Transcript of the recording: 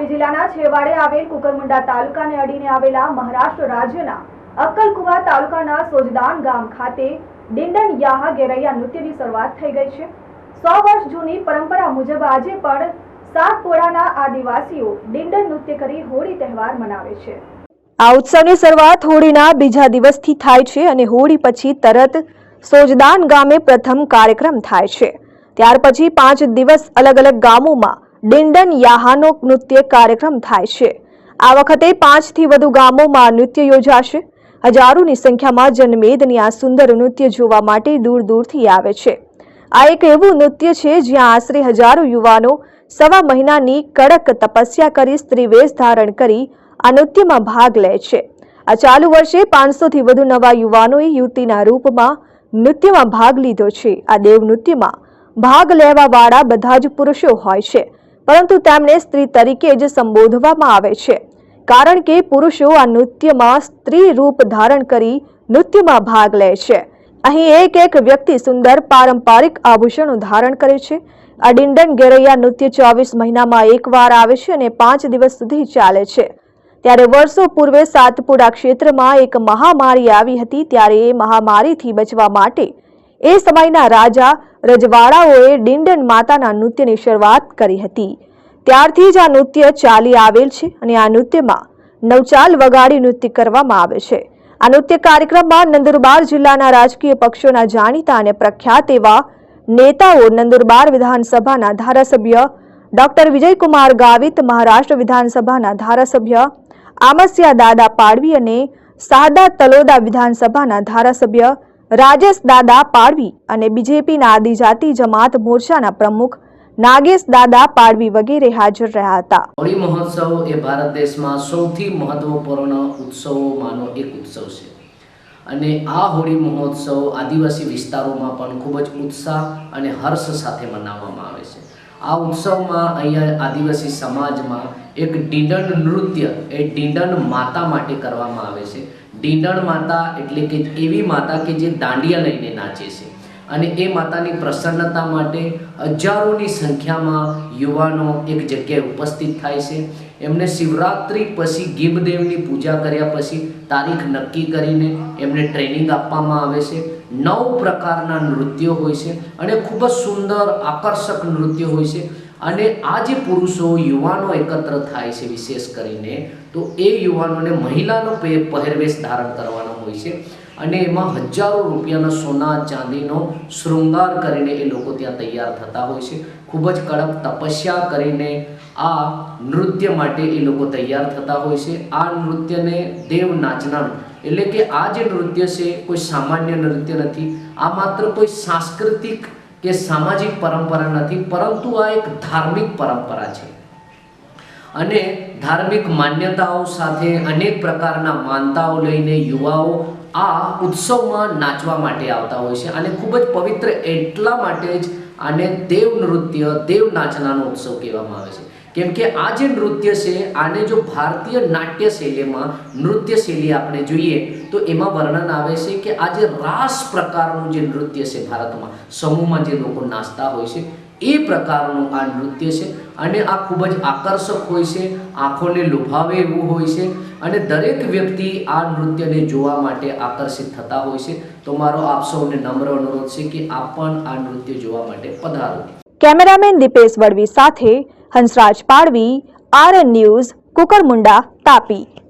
તાપી જિલ્લાના છેવાડે આવેલ કુકરમુંડા તાલુકાને અડીને આવેલા મહારાષ્ટ્ર રાજ્યના અક્કલકુવા તાલુકાના સોજદાન ગામ ખાતે ડિંડન યાહા ગેરૈયા નૃત્યની શરૂઆત થઈ ગઈ છે. સો વર્ષ જૂની પરંપરા મુજબ આજે પણ સાતપોરાના આદિવાસીઓ ડિંડન નૃત્ય કરી હોળી તહેવાર મનાવે છે. આ ઉત્સવની શરૂઆત હોળીના બીજા દિવસથી થાય છે અને હોળી પછી તરત સોજદાન ગામે પ્રથમ કાર્યક્રમ થાય છે. ત્યાર પછી પાંચ દિવસ અલગ અલગ ગામોમાં ડિંડન યાહાનો નૃત્ય કાર્યક્રમ થાય છે. આ વખતે પાંચથી વધુ ગામોમાં નૃત્ય યોજાશે. હજારોની સંખ્યામાં જનમેદની આ સુંદર નૃત્ય જોવા માટે દૂર દૂરથી આવે છે. આ એક એવું નૃત્ય છે જ્યાં આશરે હજારો યુવાનો સવા મહિનાની કડક તપસ્યા કરી સ્ત્રીવેશ ધારણ કરી આ નૃત્યમાં ભાગ લે છે. આ ચાલુ વર્ષે પાંચસોથી વધુ નવા યુવાનોએ યુવતીના રૂપમાં નૃત્યમાં ભાગ લીધો છે. આ દેવ નૃત્યમાં ભાગ લેવાવાળા બધા જ પુરુષો હોય છે. પરંતુ તેમને સ્ત્રી તરીકે જ સંબોધવામાં આવે છે. કારણ કે પુરુષો આ નૃત્યમાં સ્ત્રી રૂપ ધારણ કરી નૃત્યમાં ભાગ લે છે. અહીં એક એક વ્યક્તિ સુંદર પારંપરિક આભૂષણો ધારણ કરે છે. આ ડિંડન ગેરૈયા નૃત્ય ચોવીસ મહિનામાં એકવાર આવે છે અને પાંચ દિવસ સુધી ચાલે છે. ત્યારે વર્ષો પૂર્વે સાતપુડા ક્ષેત્રમાં એક મહામારી આવી હતી, ત્યારે એ મહામારીથી બચવા માટે એ સમયના રાજા રજવાડાઓએ ડિંડન માતાના નૃત્યની શરૂઆત કરી હતી. ત્યારથી જ આ નૃત્ય ચાલી આવેલ છે અને આ નૃત્યમાં નવચાલ વગાડી નૃત્ય કરવામાં આવે છે. આ નૃત્ય કાર્યક્રમમાં નંદુરબાર જિલ્લાના રાજકીય પક્ષોના જાણીતા અને પ્રખ્યાત એવા નેતાઓ નંદુરબાર વિધાનસભાના ધારાસભ્ય ડોક્ટર વિજયકુમાર ગાવિત, મહારાષ્ટ્ર વિધાનસભાના ધારાસભ્ય આમસ્યા દાદા પાડવી અને સાદા તલોદા વિધાનસભાના ધારાસભ્ય રાજેશ દાદા પાડવી અને બીજેપીના આદિજાતિ જમાત મોરચાના પ્રમુખ નાગેશ દાદા પાડવી વગેરે હાજર રહ્યા હતા. હોળી મહોત્સવ એ ભારત દેશમાં સૌથી મહત્વપૂર્ણ ઉત્સવોમાંનો એક ઉત્સવ છે. અને આ હોળી મહોત્સવ આદિવાસી વિસ્તારોમાં પણ ખૂબ જ ઉત્સાહ અને હર્ષ સાથે મનાવવામાં આવે છે. આ ઉત્સવમાં અહીંયા આદિવાસી સમાજમાં એક ડીંડણ નૃત્ય એ ડીંડણ માતા માટે કરવામાં આવે છે. ડીંડણ માતા એટલે કે એવી માતા કે જે દાંડિયા લઈને નાચે છે. અને એ માતાની પ્રસન્નતા માટે હજારોની સંખ્યામાં યુવાનો એક જગ્યાએ ઉપસ્થિત થાય છે. એમને શિવરાત્રિ પછી ગીબદેવની પૂજા કર્યા પછી તારીખ નક્કી કરીને એમને ટ્રેનિંગ આપવામાં આવે છે. નવ પ્રકારના નૃત્યો હોય છે અને ખૂબ જ સુંદર, આકર્ષક નૃત્ય હોય છે. અને આ જે પુરુષો, યુવાનો એકત્ર થાય છે વિશેષ કરીને, તો એ યુવાનોને મહિલાનો પહેરવેશ ધારણ કરવાનો હોય છે. અને એમાં હજારો રૂપિયાના સોના, ચાંદીનો શૃંગાર કરીને એ લોકો ત્યાં તૈયાર થતા હોય છે. ખૂબ જ કડક તપસ્યા કરીને આ નૃત્ય માટે એ લોકો તૈયાર થતા હોય છે. આ નૃત્યને દેવ નાચનાર, એટલે કે આ જે નૃત્ય છે, કોઈ સામાન્ય નૃત્ય નથી. આ માત્ર કોઈ સાંસ્કૃતિક કે સામાજિક પરંપરા નથી, પરંતુ આ એક ધાર્મિક પરંપરા છે. અને ધાર્મિક માન્યતાઓ સાથે અનેક પ્રકારના માનતાઓ લઈને યુવાઓ આ ઉત્સવમાં નાચવા માટે આવતા હોય છે. અને ખૂબ જ પવિત્ર એટલા માટે જ આને દેવ નૃત્ય દેવ નાચનાનો ઉત્સવ કહેવામાં આવે છે. કેમ કે આ જે નૃત્ય છે, આને જો ભારતીય નાટ્ય શૈલીમાં નૃત્ય શૈલી આપણે જોઈએ, તો એમાં વર્ણન આવે છે કે આ જે રાસ પ્રકારનું જે નૃત્ય છે ભારતમાં, સમૂહમાં જે લોકો નાચતા હોય છે, એ પ્રકારનું આ નૃત્ય છે અને આ ખૂબ જ આકર્ષક હોય છે, આંખોને લોભાવે એવું હોય છે અને દરેક વ્યક્તિ આ નૃત્યને જોવા માટે આકર્ષિત થતા હોય છે. તો મારો આપ સૌને નમ્ર અનુરોધ છે કે આપ પણ આ નૃત્ય જોવા માટે પધારો. કેમેરામેન દીપેશ વડવી સાથે હંસરાજ પાડવી આરએન ન્યૂઝ કુકરમુંડા તાપી.